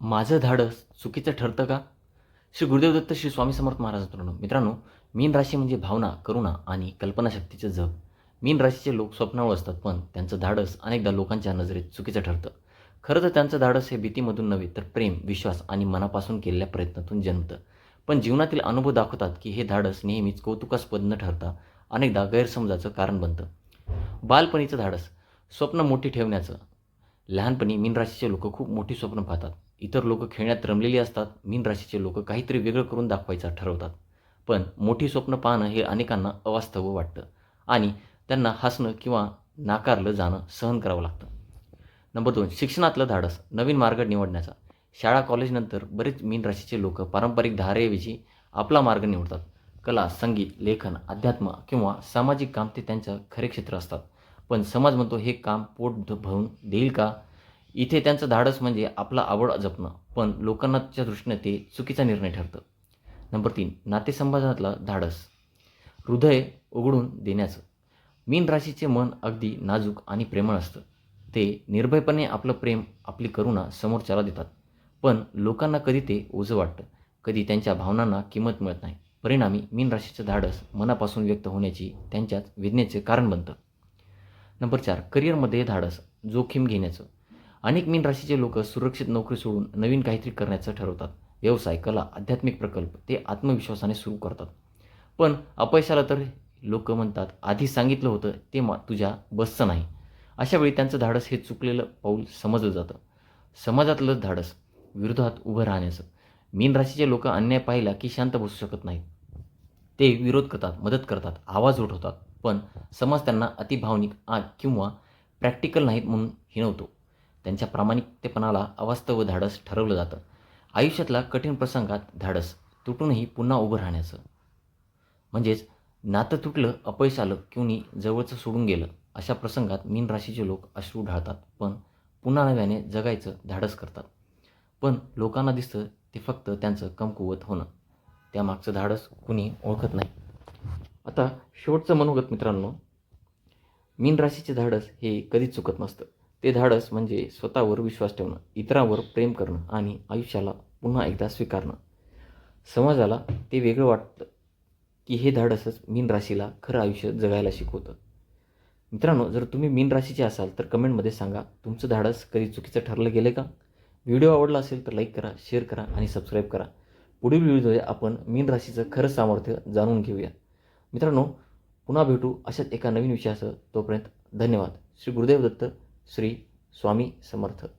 माझं धाडस चुकीचं ठरतं का? श्री गुरुदेव दत्त श्री स्वामी समर्थ महाराज मित्रांनो मित्रांनो मीन राशी म्हणजे भावना करुणा आणि कल्पनाशक्तीचं जग. मीन राशीचे लोक स्वप्नावळ असतात पण त्यांचं धाडस अनेकदा लोकांच्या नजरेत चुकीचं ठरतं. खरं तर त्यांचं धाडस हे भीतीमधून नव्हे तर प्रेम विश्वास आणि मनापासून केलेल्या प्रयत्नातून जन्मतं. पण जीवनातील अनुभव दाखवतात की हे धाडस नेहमीच कौतुकास्पद न ठरता अनेकदा गैरसमजाचं कारण बनतं. बालपणीचं धाडस स्वप्न मोठी ठेवण्याचं. लहानपणी मीन राशीचे लोक खूप मोठी स्वप्न पाहतात. इतर लोक खेळण्यात रमलेली असतात मीन राशीचे लोक काहीतरी वेगळं करून दाखवायचं ठरवतात. पण मोठी स्वप्न पाहणं हे अनेकांना अवास्तव वाटतं आणि त्यांना हसणं किंवा नाकारलं जाणं सहन करावं लागतं. नंबर दोन शिक्षणातलं धाडस नवीन मार्ग निवडण्याचा. शाळा कॉलेजनंतर बरेच मीन राशीचे लोक पारंपरिक धारेऐवजी आपला मार्ग निवडतात. कला संगीत लेखन अध्यात्म किंवा सामाजिक काम ते त्यांचं खरे क्षेत्र असतात. पण समाज म्हणतो हे काम पोट भरून देईल का? इथे त्यांचं धाडस म्हणजे आपला आवड जपणं पण लोकांनाच्या दृष्टीने ते चुकीचा निर्णय ठरतं. नंबर तीन नातेसंबंधातलं धाडस. हृदय उघडून देण्याचं. मीन राशीचे मन अगदी नाजूक आणि प्रेमळ असतं. ते निर्भयपणे आपलं प्रेम आपली करुणा समोरच्याला देतात. पण लोकांना कधी ते ओझं वाटतं? कधी त्यांच्या भावनांना किंमत मिळत नाही. परिणामी मीन राशीचं धाडस मनापासून व्यक्त होण्याची त्यांच्यात वेदनेचे कारण बनतं. नंबर चार करिअरमध्ये धाडस जोखीम घेण्याचं. अनेक मीन राशीचे लोक सुरक्षित नोकरी सोडून नवीन काहीतरी करण्याचं ठरवतात. व्यवसाय कला आध्यात्मिक प्रकल्प ते आत्मविश्वासाने सुरू करतात. पण अपयशाला तर लोक म्हणतात आधी सांगितलं होतं ते मा तुझ्या बसचं नाही. अशा वेळी त्यांचं धाडस हे चुकलेलं पाऊल समजलं जातं. समाजातलं धाडस विरोधात उभं राहण्याचं. मीन राशीचे लोक अन्याय पाहिला की शांत बसू शकत नाहीत. ते विरोध करतात मदत करतात आवाज उठवतात. पण समाज त्यांना अतिभावनिक आ किंवा प्रॅक्टिकल नाहीत म्हणून हिणवतो. त्यांच्या प्रामाणिकतेपणाला अवास्तव धाडस ठरवलं जातं. आयुष्यातला कठीण प्रसंगात धाडस तुटूनही पुन्हा उभं राहण्याचं. म्हणजेच नातं तुटलं अपयश आलं किंवा जवळचं सोडून गेलं अशा प्रसंगात मीन राशीचे लोक अश्रू ढाळतात पण पुन्हा नव्याने जगायचं धाडस करतात. पण लोकांना दिसतं ते फक्त त्यांचं कमकुवत होणं. त्यामागचं धाडस कुणी ओळखत नाही. आता शेवटचं मनोगत मित्रांनो मीन राशीचे धाडस हे कधीच चुकत नसतं. ते धाडस म्हणजे स्वतःवर विश्वास ठेवणं इतरांवर प्रेम करणं आणि आयुष्याला पुन्हा एकदा स्वीकारणं. समाजाला ते वेगळं वाटतं की हे धाडसच मीन राशीला खरं आयुष्य जगायला शिकवतं. मित्रांनो जर तुम्ही मीन राशीचे असाल तर कमेंटमध्ये सांगा तुमचं धाडस कधी चुकीचं ठरलं गेलं का? व्हिडिओ आवडला असेल तर लाईक करा शेअर करा आणि सबस्क्राईब करा. पुढील व्हिडिओमध्ये आपण मीन राशीचं खरं सामर्थ्य जाणून घेऊया. मित्रांनो पुन्हा भेटू अशाच एका नवीन विषयासह. तोपर्यंत धन्यवाद. श्री गुरुदेव दत्त. श्री स्वामी समर्थ.